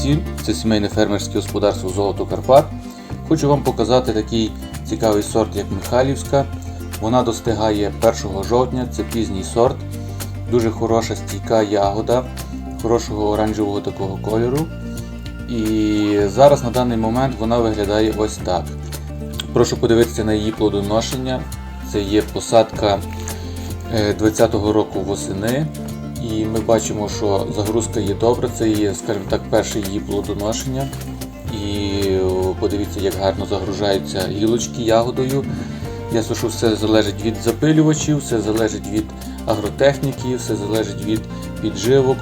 всім! Це сімейне фермерське господарство Золото Карпат. Хочу вам показати такий цікавий сорт, як Михайлівська. Вона достигає 1 жовтня, це пізній сорт. Дуже хороша стійка ягода, хорошого оранжевого такого кольору. І зараз на даний момент вона виглядає ось так. Прошу подивитися на її плодоношення. Це є посадка 20-го року восени. І ми бачимо, що загрузка є добра, це є, скажімо так, перше її плодоношення. І подивіться, як гарно загружаються гілочки ягодою. Ясно, що все залежить від запилювачів, все залежить від агротехніки, все залежить від підживок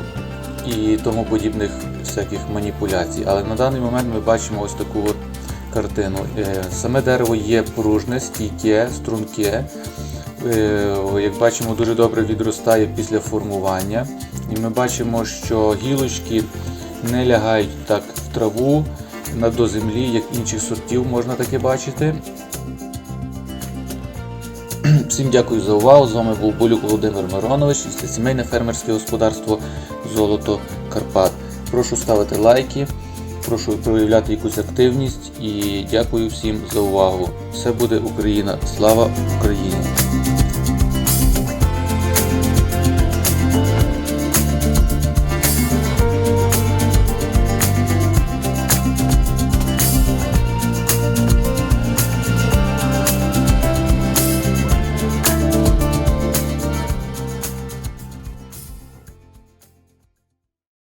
і тому подібних всяких маніпуляцій. Але на даний момент ми бачимо ось таку от картину. Е, Саме дерево є пружне, стійке, струнке. Е, Як бачимо, дуже добре відростає після формування. І ми бачимо, що гілочки не láгають так в траву до землі, як інших сортів можна таке бачити. Всім дякую за увагу. З вами був Болюк Володимир Миронович і це сімейне фермерське господарство Золото Карпат. Прошу ставити лайки, прошу проявляти якусь активність і дякую всім за увагу. Все буде Україна! Слава Україні!